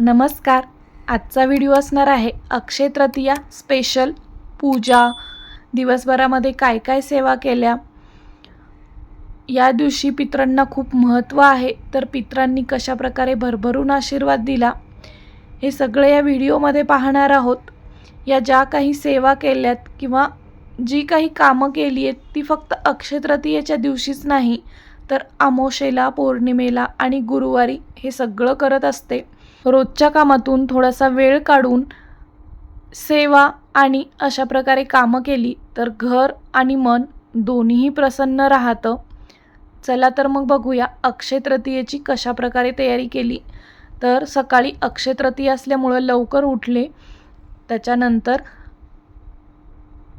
नमस्कार. आजचा व्हिडिओ असणार आहे अक्षय तृतीया स्पेशल पूजा. दिवसभरामध्ये काय काय सेवा केल्या? या दिवशी पितरांना खूप महत्त्व आहे तर पितरांनी कशाप्रकारे भरभरून आशीर्वाद दिला? हे सगळे या व्हिडिओमध्ये पाहणार आहोत. या ज्या काही सेवा केल्यात किंवा जी काही कामं केली आहेत ती फक्त अक्षयतृतीयेच्या दिवशीच नाही तर आमोशेला पौर्णिमेला आणि गुरुवारी हे सगळं करत असते. रोजच्या कामातून थोडासा वेळ काढून सेवा आणि अशा प्रकारे कामं केली तर घर आणि मन दोन्हीही प्रसन्न राहतं. चला तर मग बघूया अक्षय तृतीयेची कशा प्रकारे तयारी केली. तर सकाळी अक्षय तृतीया असल्यामुळं लवकर उठले. त्याच्यानंतर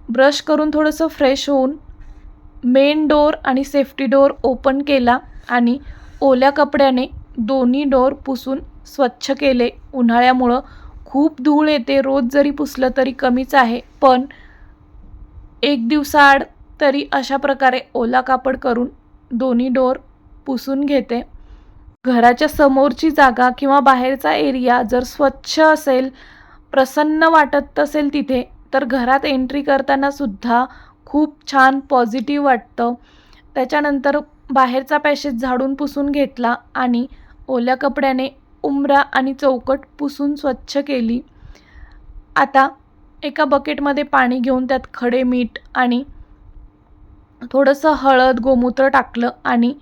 ब्रश करून थोडंसं फ्रेश होऊन मेन डोअर आणि सेफ्टी डोअर ओपन केला आणि ओल्या कपड्याने दोन्ही डोअर पुसून स्वच्छ केले. उन्हाळ्यामुळं खूप धूळ येते. रोज जरी पुसलं तरी कमीच आहे पण एक दिवसाआड तरी अशा प्रकारे ओला कापड करून दोन्ही डोर पुसून घेते. घराच्या समोरची जागा किंवा बाहेरचा एरिया जर स्वच्छ असेल प्रसन्न वाटत असेल तिथे तर घरात एंट्री करताना सुद्धा खूप छान पॉझिटिव्ह वाटतं. त्याच्यानंतर बाहेरचा पॅशेज झाडून पुसून घेतला आणि ओल्या कपड्याने उंबरा आणि चौकट पुसून स्वच्छ केली. आता एका बकेटमध्ये पाणी घेऊन त्यात खडे मीठ आणि थोडंसं हळद गोमूत्र टाकलं आणि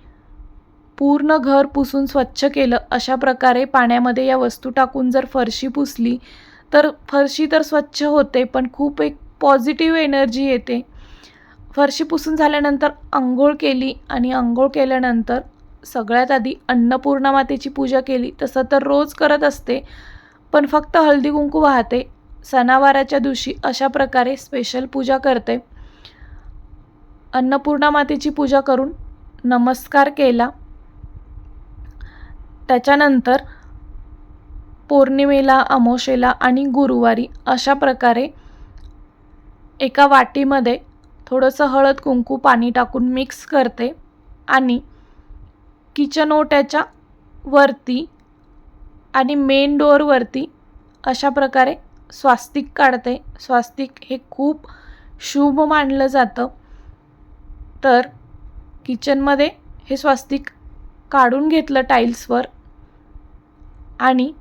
पूर्ण घर पुसून स्वच्छ केलं. अशा प्रकारे पाण्यामध्ये या वस्तू टाकून जर फरशी पुसली तर फरशी तर स्वच्छ होते पण खूप एक पॉझिटिव्ह एनर्जी येते. फरशी पुसून झाल्यानंतर आंघोळ केली आणि आंघोळ केल्यानंतर सगळ्यात आधी अन्नपूर्णा मातेची पूजा केली तसं तर रोज करत असते पण फक्त हळदी कुंकू वाहते. सणावाराच्या दिवशी अशा प्रकारे स्पेशल पूजा करते. अन्नपूर्णा मातेची पूजा करून नमस्कार केला. त्याच्यानंतर पौर्णिमेला अमोशेला आणि गुरुवारी अशा प्रकारे एका वाटीमध्ये थोडंसं हळद कुंकू पाणी टाकून मिक्स करते आणि किचन ओट्याच्या वरती आणि मेन डोअरवरती अशा प्रकारे स्वास्तिक काढते. स्वास्तिक हे खूप शुभ मानलं जातं. तर किचनमध्ये हे स्वास्तिक काढून घेतलं टाईल्सवर आणि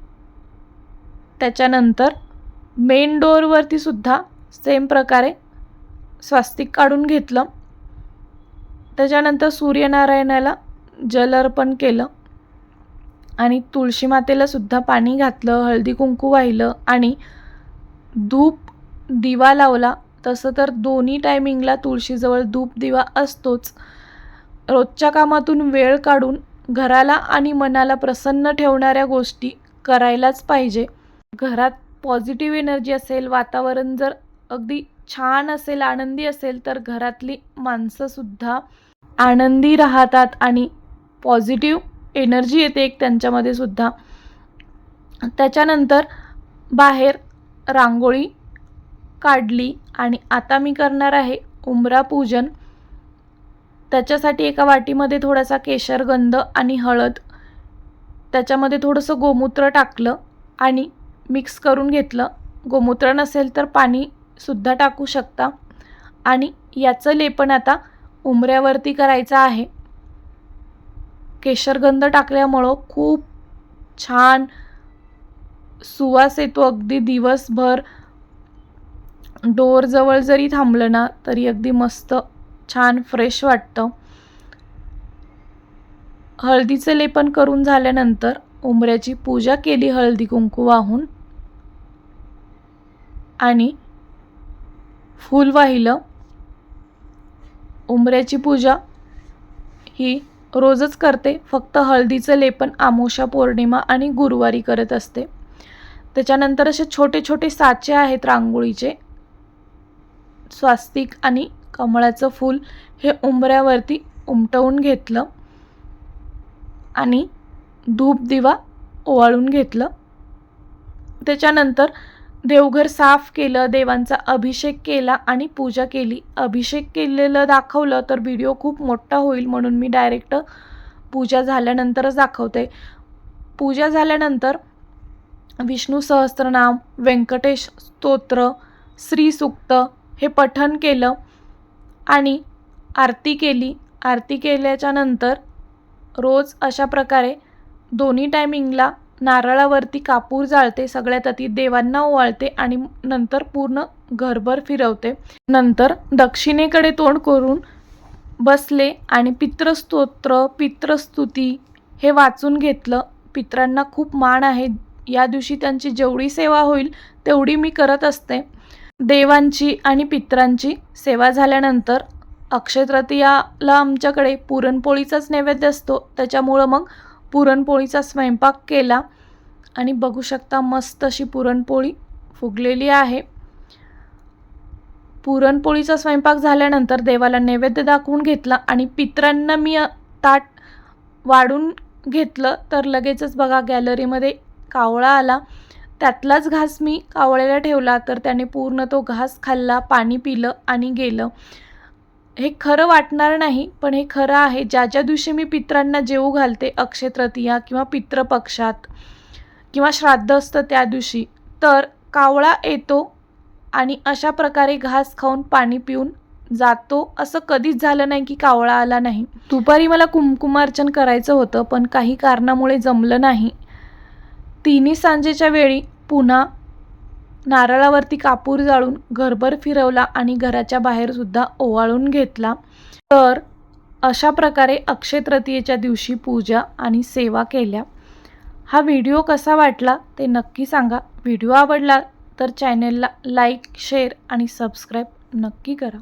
त्याच्यानंतर मेन डोअरवरती सुद्धा सेम प्रकारे स्वास्तिक काढून घेतलं. त्याच्यानंतर सूर्यनारायणाला जल अर्पण केलं. आणि तुळशी मातेला सुद्धा पाणी घातलं हळदी कुंकू वाहिलं आणि धूप दिवा लावला. तसं तर दोन्ही टायमिंगला तुळशीजवळ धूप दिवा असतोच. रोजच्या कामातून वेळ काढून घराला आणि मनाला प्रसन्न ठेवणाऱ्या गोष्टी करायलाच पाहिजे. घरात पॉझिटिव्ह एनर्जी असेल वातावरण जर अगदी छान असेल आनंदी असेल तर घरातली माणसंसुद्धा आनंदी राहतात आणि पॉझिटिव्ह एनर्जी येते एक त्यांच्यामध्ये सुद्धा. त्याच्यानंतर बाहेर रांगोळी काढली आणि आता मी करणार आहे उंबरा पूजन. त्याच्यासाठी एका वाटीमध्ये थोडासा केशरगंध आणि हळद. त्याच्यामध्ये थोडंसं गोमूत्र टाकलं आणि मिक्स करून घेतलं. गोमूत्र नसेल तर पाणीसुद्धा टाकू शकता. आणि याचं लेपन आता उंबऱ्यावरती करायचं आहे. केशरगंध टाकल्यामुळं खूप छान सुवास येतो. अगदी दिवसभर डोअरजवळ जरी थांबलं ना तरी अगदी मस्त छान फ्रेश वाटतं. हळदीचं लेपन करून झाल्यानंतर उंबऱ्याची पूजा केली हळदी कुंकू वाहून आणि फूल वाहिलं उंबऱ्याची पूजा ही रोजच करते. फक्त हळदीचं लेपन आमोशा पौर्णिमा आणि गुरुवारी करत असते. त्याच्यानंतर असे छोटे छोटे साचे आहेत रांगोळीचे. स्वास्तिक आणि कमळाचं फूल हे उंबऱ्यावरती उमटवून घेतलं आणि धूप दिवा ओवाळून घेतलं. त्याच्यानंतर देवघर साफ केलं देवांचा अभिषेक केला आणि पूजा केली. अभिषेक केलेलं दाखवलं तर व्हिडिओ खूप मोठा होईल म्हणून मी डायरेक्ट पूजा झाल्यानंतरच दाखवते. पूजा झाल्यानंतर विष्णू सहस्त्रनाम व्यंकटेश स्तोत्र श्रीसूक्त हे पठन केलं आणि आरती केली. आरती केल्याच्यानंतर रोज अशा प्रकारे दोन्ही टायमिंगला नारळावरती कापूर जाळते सगळ्यात आधी देवांना ओवाळते आणि नंतर पूर्ण घरभर फिरवते. नंतर दक्षिणेकडे तोंड करून बसले आणि पितृस्तोत्र पितृस्तुती हे वाचून घेतलं. पित्रांना खूप मान आहे. या दिवशी त्यांची जेवढी सेवा होईल तेवढी मी करत असते. देवांची आणि पित्रांची सेवा झाल्यानंतर अक्षय तृतीयाला आमच्याकडे पुरणपोळीचाच नैवेद्य असतो. त्याच्यामुळं मग पुरणपोळीचा स्वयंपाक केला. आणि बघू शकता मस्त अशी पुरणपोळी फुगलेली आहे. पुरणपोळीचा स्वयंपाक झाल्यानंतर देवाला नैवेद्य दाखवून घेतला. आणि पित्रांना मी ताट वाढून घेतलं तर लगेचच बघा गॅलरीमध्ये कावळा आला. त्यातलाच घास मी कावळ्याला ठेवला तर त्याने पूर्ण तो घास खाल्ला पाणी पिलं आणि गेलं. हे खरं वाटणार नाही पण हे खरं आहे. ज्या ज्या दिवशी मी पित्रांना जेवू घालते अक्षय तृतीया किंवा पितृपक्षात किंवा श्राद्ध असतं त्या दिवशी तर कावळा येतो आणि अशा प्रकारे घास खाऊन पाणी पिऊन जातो. असं कधीच झालं नाही की कावळा आला नाही. दुपारी मला कुमकुमार्चन करायचं होतं पण काही कारणामुळे जमलं नाही. तिन्ही सांजेच्या वेळी पुन्हा नारळावरती कापूर जाळून घरभर फिरवला आणि घराच्या बाहेरसुद्धा ओवाळून घेतला. तर अशा प्रकारे अक्षय तृतीयेच्या दिवशी पूजा आणि सेवा केल्या. हा व्हिडिओ कसा वाटला ते नक्की सांगा. व्हिडिओ आवडला तर चॅनेलला लाईक शेअर आणि सबस्क्राईब नक्की करा.